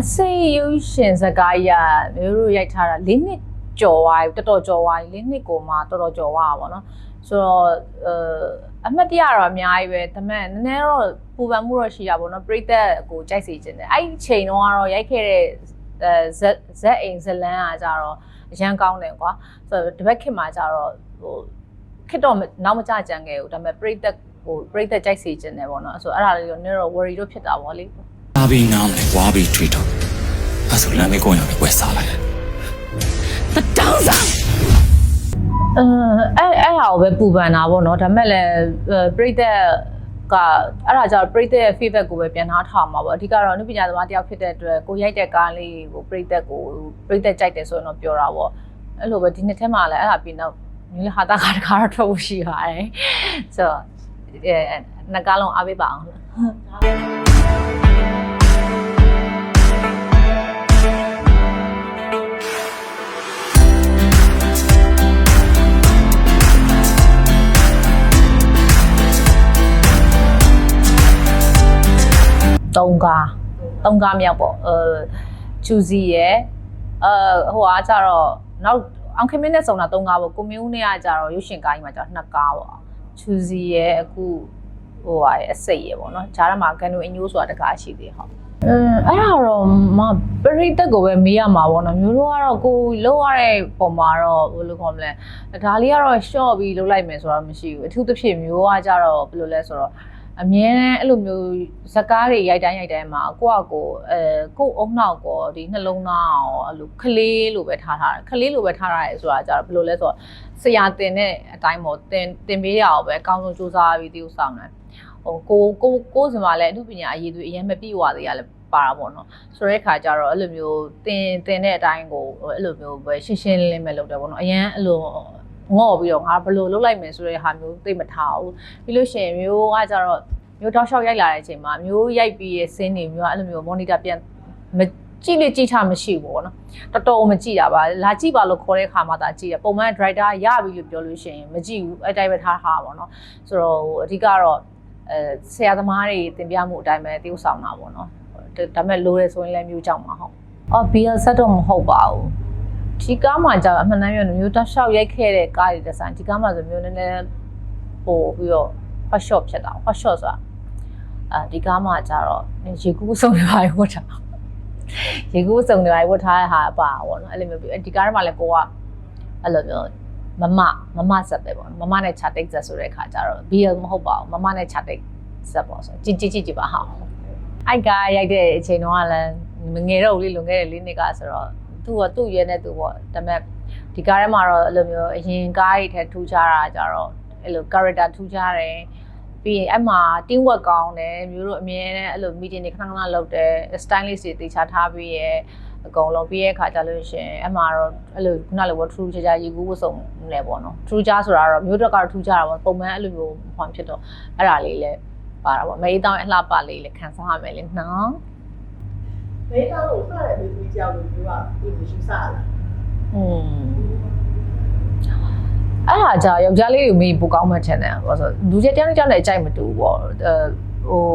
အစိတ်ရုပ်ရှင်စကားကြီးကမျိုးတို့ရိုက်ထားတာ၄နှစ်ကျော်သွားပြီတော်တော်ကျော်သွားပြီ၄နှစ်ကိုမှတော်တော်ကျော်သွားတာပေါ့နော်ဆိုတော့အဲအမှတ်တရတော့အများကြီးပဲဒါပေမဲ့နည်းနည်းတော့ပူပန်မှုတော့ရှိတာပေါ့နော်ပြိသက်ကိုကြိုက်စေခြင်းတယ်အဲ့ဒီချိန်တော့ကတော့ရိုက်ခဲ့တဲ့အဲဇက်ဇက်အိမ်ဇလန်းကကြတော့အရန်ကောင်းတယ်ကွာဆိုတော့ဒီဘက်ခေတ်မှာကြတော့ဟိုခစ်တော့နောက်မကြကြံခဲ့ဘူးဒါပေမဲ့ပြိသက်ဟိုပြိသက်ကြိုက်စေခြင်းတယ်ပေါ့နော်ဆိုတော့အဲ့ဒါလေးတော့နည်းတော့ worry တော့ဖြစ်တာပေါ့လေလာ ပြီးနားမလဲဝါပြီးထွေးတော့အဲ့ဆိုလမ်းမေးကိုရောက်ပြီးဝယ်စားလိုက်တယ်တတောင်းစားအင်းအဲ့အဲ့ဟာကိုပဲပူပန်တာပေါ့နော်ဒါမဲ့လည်းပရိသတ်ကအဲ့ဒါကြောင့်ပရိသတ်ရဲ့ feedback ကိုပဲပြန်နှားထားမှာပေါ့အဓိကတော့အနုပညာသမားတယောက်ဖြစ်တဲ့အတွက်ကိုရိုက်တဲ့ကားလေးကိုပရိသတ်ကိုပရိသတ်ကြိုက်တယ်ဆိုရင်တော့ပြောတာပေါ့အဲ့လိုပဲဒီနှစ်ထဲမှာလည်းအဲ့ဒါပြီးတော့ညီလေးဟာတာကားတကားတော့ထွက်ဖို့ရှိပါတယ်ဆိုတော့အဲနှစ်ကားလုံးအားပေးပါအောင် သုံးကားသုံးကားမြောက်ပေါ့အဲချူစီရယ်အဲဟိုအားကြတော့နောက်အောင်ခင်မင်းနဲ့စုံတာသုံးကားပေါ့ကိုမျိုးနဲ့ကကြတော့ရုပ်ရှင်ကားကြီးမှာကြတော့နှစ်ကားပေါ့ချူစီရယ်အခုဟိုဟာရယ်အစိတ်ရယ်ပေါ့နော်ဂျားရမှာကန်နိုအညိုးဆိုတာတကားရှိသေးဟုတ်အင်းအဲ့ဒါတော့မပရိသတ်ကိုပဲမေးရမှာပေါ့နော်မျိုးတို့ကတော့ကိုလောက်ရတဲ့ပုံမှာတော့ဘယ်လိုခေါ်မလဲဒါလေးကတော့ short ပြီးလုပ်လိုက်မယ်ဆိုတော့မရှိဘူးအထူးသဖြင့်မျိုးကကြတော့ဘယ်လိုလဲဆိုတော့ အမြဲတမ်းအဲ့လိုမျိုးဇကားတွေရိုက်တိုင်းရိုက်တိုင်းမှာကိုယ့်အကိုအဲကိုယ့်အုံနောက်ကိုဒီနှလုံးသားရောအဲ့လိုခလေးလိုပဲထားထားတယ်ခလေးလိုပဲထားထားရဲဆိုတာကြတော့ဘယ်လိုလဲဆိုတော့ဆရာတင်တဲ့အတိုင်းပေါ့တင်တင်ပေးရအောင်ပဲအကောင်းဆုံးစူးစမ်းပြီးတည်ဥဆောင်တယ်ဟိုကိုကိုကိုယ်စမှာလည်းအမှုပညာအရေးသွေးအရင်မပြည့်ဝသေးရလဲပါတာပေါ့နော်ဆိုတဲ့ခါကျတော့အဲ့လိုမျိုးတင်တင်တဲ့အတိုင်းကိုအဲ့လိုမျိုးပဲရှင်းရှင်းလင်းလင်းပဲလုပ်တယ်ပေါ့နော်အရင်အဲ့လို ငေါ့ပြီးတော့ငါဘယ်လိုလုပ်လိုက်မယ်ဆိုတဲ့ဟာမျိုးသိမထားဘူးပြီးလို့ရှိရင်မျိုးကကြတော့မျိုးတောက်လျှောက်ရိုက်လာတဲ့အချိန်မှာမျိုးရိုက်ပြီးရဲ့စင်းနေမျိုးကအဲ့လိုမျိုး monitor ပြန်မကြည့်လေကြည့်ထားမရှိဘူးပေါ့နော်တော်တော်မကြည့်တာပါလာကြည့်ပါလို့ခေါ်တဲ့ခါမှသာကြည့်တယ်ပုံမှန် driver ရပြီလို့ပြောလို့ရှိရင်မကြည့်ဘူးအဲ့တိုင်းပဲထားထားပါပေါ့နော်ဆိုတော့ဟိုအဓိကတော့အဲဆရာသမားတွေတင်ပြမှုအတိုင်းပဲတည်ဥဆောင်တာပေါ့နော်ဒါပေမဲ့လိုတယ်ဆိုရင်လည်းမျိုးကြောက်မှာဟုတ်အော် BL set တော့မဟုတ်ပါဘူး ဒီကားမှာကြာအမှန်တမ်းပြောမျိုးတက်လျှောက်ရိုက်ခဲ့တဲ့ကားတွေတစ်ဆိုင်ဒီကားမှာဆိုမျိုးနည်းနည်းပို့ပြီးတော့ hot shot ဖြစ်တာ hot shot ဆိုတာအဲဒီကားမှာကြာတော့ရေကူးစုံတွေပါဝတ်တာရေကူးစုံတွေပါဝတ်ထားတဲ့ဟာပါပေါ့နော်အဲ့လိုမျိုးပြီးဒီကားထဲမှာလည်းကိုကအဲ့လိုမျိုးမမမမဆက်ပဲပေါ့မမနဲ့ chat တိတ်ဆက်ဆိုတဲ့ခါကျတော့ BL မဟုတ်ပါဘူးမမနဲ့ chat တိတ်ဆက်ပေါ့ဆိုကြည့်ကြည့်ကြည့်ကြည့်ပါဟာအိုက်ကရိုက်တဲ့အချိန်တုန်းကလည်းမငယ်တော့ဘူးလေလွန်ခဲ့တဲ့၄နှစ်ကဆိုတော့ သူ့ကသူ့ရဲနဲ့သူပေါ့ဒါပေမဲ့ဒီကားထဲမှာတော့အဲ့လိုမျိုးအရင်ကားတွေထဲထူးခြားတာကြတော့အဲ့လို character ထူးခြားတယ်ပြီးရင်အဲ့မှာ team work ကောင်းတယ်မျိုးတို့အမြဲတမ်းအဲ့လို meeting တွေခဏခဏလုပ်တယ် stylist တွေတေချာထားပြီးရဲအကုန်လုံးပြီးရဲ့ခါကြလို့ရှင်အဲ့မှာတော့အဲ့လိုခုနလိုပေါ့ true ချာချာရေကူးဝတ်စုံနေပေါ့နော် true ချာဆိုတာတော့မျိုးတော့ကတော့ true ချာတာပေါ့ပုံမှန်အဲ့လိုမျိုးဟောဖြစ်တော့အဲ့ဒါလေးလည်းပါတာပေါ့မေးတောင်းအလှပလေးလည်းခံစားရမယ်လေနော် မေးတော့စတဲ့မိကြီးကြောက်လို့ပြောတာဒီမရှိစားလား อืมအဲ့ဟာကြာယောက်ျားလေးကိုမေးပိုကောင်းမှထင်တယ်ဘာလို့ဆိုလူချက်တယောက်တစ်ယောက်နဲ့အကြိုက်မတူဘူးပေါ့အဲဟို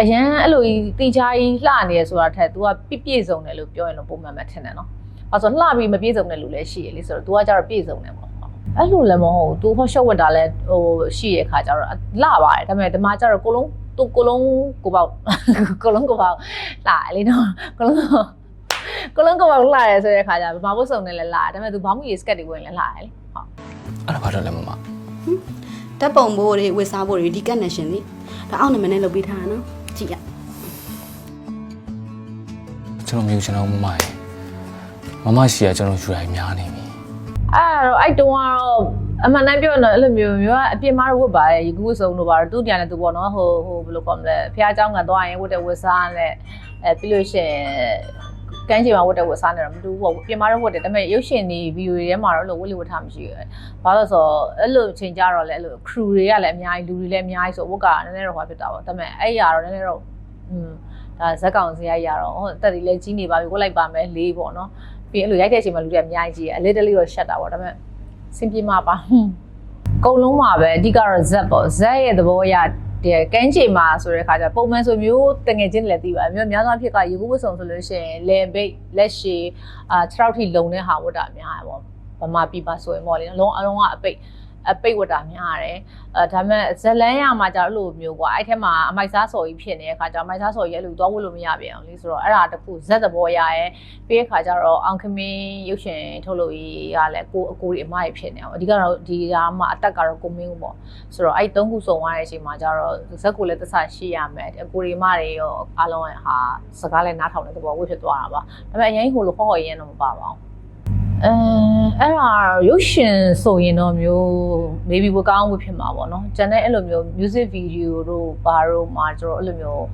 အရန်အဲ့လိုတီချာကြီးလှနေရဆိုတာထက် तू ကပြည့်ပြည့်စုံတယ်လို့ပြောရင်တော့ပုံမှန်မှထင်တယ်နော်ဘာလို့လှပြီးမပြည့်စုံတဲ့လူလည်းရှိရလေဆိုတော့ तू ကကြတော့ပြည့်စုံတယ်ပေါ့အဲ့လိုလည်းမဟုတ်ဘူး तू ဟော့ရှော့ဝတ်တာလည်းဟိုရှိရခါကျတော့လှပါတယ်ဒါပေမဲ့ဒီမှာကျတော့ကိုလုံး သူကိုလုံးကိုပေါက်ကိုလုံးကိုပေါက်လှလေနော်ကိုလုံးကိုလုံးကိုပေါက်လှရဲဆိုတဲ့ခါကျတော့ဘာလို့စုံနေလဲလှဒါပေမဲ့ तू ဘာမှရေစကတ်တွေဝင်လဲလှရလေဟုတ်အဲ့ဒါဘာလို့လဲမမဓာတ်ပုံဘိုးတွေဝစ်စားဘိုးတွေဒီကက်နေရှင်လေဒါအောက်နံပါတ်နဲ့လုပ်ပေးထားတာနော်ကြည့်ရကျွန်တော်မျိုးကျွန်တော်မမရေမမရှိရကျွန်တော်ယူရိုင်းများနေပြီအဲ့တော့အဲ့တုန်းကတော့ အမှန်တမ်းပြောရင်တော့အဲ့လိုမျိုးမျိုးကအပြင်မှာတော့ဝတ်ပါတယ်ရေကူးစုံတို့ပါတော့သူ့တရားနဲ့သူပေါ့နော်ဟိုဟိုဘယ်လိုကောမလဲဖះเจ้าကသွားရင်ဝတ်တဲ့ဝတ်စားနဲ့အဲပြီးလို့ရှိရင်ကန်းချင်မှာဝတ်တဲ့ဝတ်စားနဲ့တော့မတူဘူးပေါ့ပြင်မှာတော့ဝတ်တယ်ဒါပေမဲ့ရုပ်ရှင်တွေဗီဒီယိုတွေထဲမှာတော့အဲ့လိုဝတ်လို့ဝတ်ထားမရှိဘူးဘာလို့ဆိုတော့အဲ့လိုချိန်ကြတော့လေအဲ့လို crew တွေကလည်းအများကြီးလူတွေလည်းအများကြီးဆိုဝတ်ကနည်းနည်းတော့ဟောဖြစ်တာပေါ့ဒါပေမဲ့အဲ့ရတော့နည်းနည်းတော့อืมဒါဇက်ကောင်စရိုက်ရတော့ဟိုတက်တီလည်းကြီးနေပါပြီဝတ်လိုက်ပါမယ်လေးပေါ့နော် ပြီးရင်အဲ့လိုရိုက်တဲ့အချိန်မှာလူတွေအများကြီးကြီးအလေးတလေးတော့ရှက်တာပေါ့ဒါပေမဲ့ စင်ပြေမှာပါဟွန်းကုံလုံးမှာပဲအဓိကတော့ဇက်ပေါ့ဇက်ရဲ့သဘောအရဒီကန်းချေမှာဆိုတဲ့ခါကျပုံမှန်ဆိုမျိုးတငယ်ချင်းလည်းသိပါတယ်မျိုးများသောအားဖြင့်ကရေကူးဝတ်စုံဆိုလို့ရှိရင်လေဘိတ်လက်ရှည်အာ6ထိလုံတဲ့ဟာဝတ်တာများတယ်ပေါ့ဗမာပြည်ပါဆိုရင်ပေါ့လေအလုံးအလုံးကအပိတ် အပိတ်ဝတ်တာများတယ်အဲဒါပေမဲ့ဇလန်းရမှာကျတော့အဲ့လိုမျိုးကွာအဲ့ထက်မှာအမိုက်စားစော်ကြီးဖြစ်နေတဲ့ခါကျတော့အမိုက်စားစော်ကြီးအဲ့လိုသွားဝတ်လို့မရပြန်အောင်လေဆိုတော့အဲ့ဒါတခုဇက်သဘောရရဲ့ပြီးတဲ့ခါကျတော့အောင်ခမင်းရုပ်ရှင်ထုတ်လို့ရလည်းကိုအကိုတွေအမကြီးဖြစ်နေအောင်အဓိကတော့ဒီကမှအတက်ကတော့ကိုမင်းဦးပေါ့ဆိုတော့အဲ့သုံးခုစုံသွားတဲ့အချိန်မှာကျတော့ဇက်ကိုလည်းတဆရှိရမယ်အကိုတွေမတွေရောအားလုံးရဲ့ဟာစကားလည်းနားထောင်တဲ့သဘောဝတ်ဖြစ်သွားတာပါဒါပေမဲ့အရင်ဟိုလိုဟောဟောရရင်တော့မပါပါဘူးအဲ အဲ့ဒါရုပ်ရှင်ဆိုရင်တော့မျိုး maybe ဝကောင်းဝဖြစ်မှာပေါ့နော်။ကျန်တဲ့အဲ့လိုမျိုး music video တို့ဘာတို့မှာကျတော့အဲ့လိုမျိုး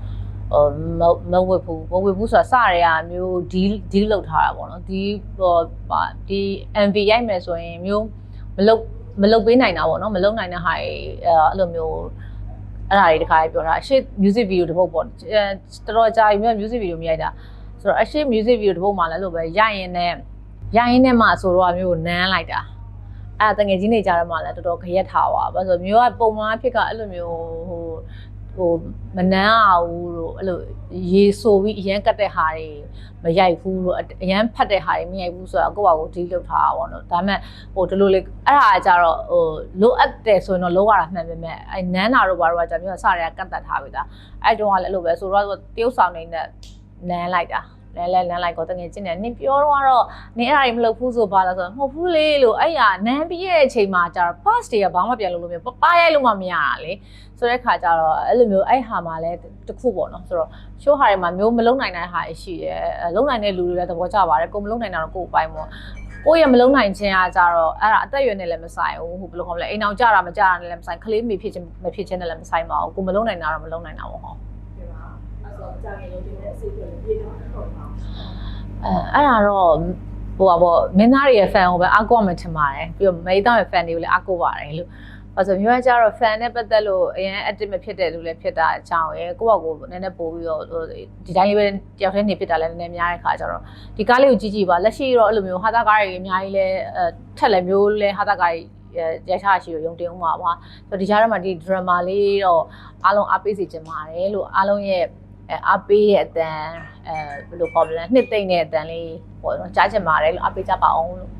ဟိုမမဝတ်ဘူးမဝတ်ဘူးဆိုတာစရဲကမျိုး deal deal လောက်ထားတာပေါ့နော်ဒီဟိုပါဒီ MV ရိုက်မယ်ဆိုရင်မျိုးမလုတ်မလုတ်ပေးနိုင်တာပေါ့နော်မလုတ်နိုင်တဲ့ဟာတွေအဲ့လိုမျိုးအဲ့ဒါတွေတခါပြောတာအရှိ music video တစ်ပုတ်ပေါ့အဲတော်တော်ကြာပြီမျိုး music video မရိုက်တာဆိုတော့အရှိ music video တစ်ပုတ်မှလည်းအဲ့လိုပဲရိုက်ရင်နဲ့ရိုက် ရင်နဲ့မှဆိုတော့မျိုးနန်းလိုက်တာအဲ့ဒါတငယ်ချင်းတွေကြားထဲမှာလည်းတော်တော်ခရက်ထားပါဘာလို့ဆိုမျိုးကပုံမှန်အဖြစ်ကအဲ့လိုမျိုးဟိုဟိုမနှမ်းအောင်လို့အဲ့လိုရေဆိုပြီးအရန်ကတ်တဲ့ဟာတွေမရိုက်ဘူးလို့အရန်ဖတ်တဲ့ဟာတွေမရိုက်ဘူးဆိုတော့ကိုယ့်ဘာကိုဒီလောက်ထားတာပေါ့နော်ဒါပေမဲ့ဟိုဒီလိုလေအဲ့ဒါကကြတော့ဟိုလိုအပ်တယ်ဆိုရင်တော့လောရတာမှန်ပေမဲ့အဲ့နန်းတာတို့ဘာတို့ကကြမျိုးစရကကတ်တတ်ထားပြီဒါအဲ့တုန်းကလည်းအဲ့လိုပဲဆိုတော့တရုတ်ဆောင်နေတဲ့နန်းလိုက်တာ လဲလဲလမ်းလိုက်ကိုတငယ်ချင်းတယ်နင်ပြောတော့ကတော့နင်အဲ့ဒါတွေမလုပ်ဘူးဆိုပါလားဆိုတော့မဟုတ်ဘူးလေလို့အဲ့ရနန်းပြီးရဲ့အချိန်မှာကျတော့ pass တွေကဘာမှပြန်လုပ်လို့မရပပရိုက်လို့မှမရတာလေဆိုတဲ့ခါကျတော့အဲ့လိုမျိုးအဲ့ဟာမှာလဲတခုပေါ့နော်ဆိုတော့ show ဟာတွေမှာမျိုးမလုံနိုင်တဲ့ဟာရှိတယ်လုံနိုင်တဲ့လူတွေလည်းသဘောကျပါတယ်ကိုမလုံနိုင်တာတော့ကိုယ်ပိုင်ပေါ့ကိုယ့်ရဲ့မလုံနိုင်ခြင်းအားကြတော့အဲ့ဒါအသက်အရွယ်နဲ့လည်းမဆိုင်ဘူးဟိုဘယ်လိုခေါ်မလဲအိမ်အောင်ကြတာမကြတာနဲ့လည်းမဆိုင်ကလေးမေဖြစ်ခြင်းမဖြစ်ခြင်းနဲ့လည်းမဆိုင်ပါဘူးကိုမလုံနိုင်တာတော့မလုံနိုင်တာပေါ့ဟောဒီမှာ အဲ့ဆိုကြာငယ်လုံးတင်တဲ့အစိတ်တွေပြေတော့တော့ပါအဲအဲ့ဒါတော့ဟိုပါပေါ့မင်းသားတွေရဲ့ fan ကိုပဲအားကိုးမှထင်ပါတယ်ပြီးတော့မေးသားရဲ့ fan တွေကိုလည်းအားကိုးပါတယ်လို့ဘာလို့မျိုးကကြတော့ fan နဲ့ပတ်သက်လို့အရင် active မဖြစ်တဲ့လူလည်းဖြစ်တာအကြောင်းရယ်ကိုယ့်ဘောက်ကိုနည်းနည်းပို့ပြီးတော့ဒီတိုင်းလေးပဲတယောက်တည်းနေဖြစ်တာလည်းနည်းနည်းများတဲ့ခါကျတော့ဒီကားလေးကိုကြည့်ကြည့်ပါလက်ရှိတော့အဲ့လိုမျိုးဟာတာကားတွေအများကြီးလဲအဲထက်လည်းမျိုးလဲဟာတာကားတွေရိုက်ထားရှိရရုံတင်ဦးမှာပါဆိုတော့ဒီကြားထဲမှာဒီ drama လေးတော့အားလုံးအားပေးစီချင်ပါတယ်လို့အားလုံးရဲ့ အဲအားပေးတဲ့အတန်အဲဘယ်လိုခေါ်မလဲနှစ်သိမ့်တဲ့အတန်လေးပေါ့နော်ကြားချင်ပါတယ်လို့အားပေးကြပါအောင်လို့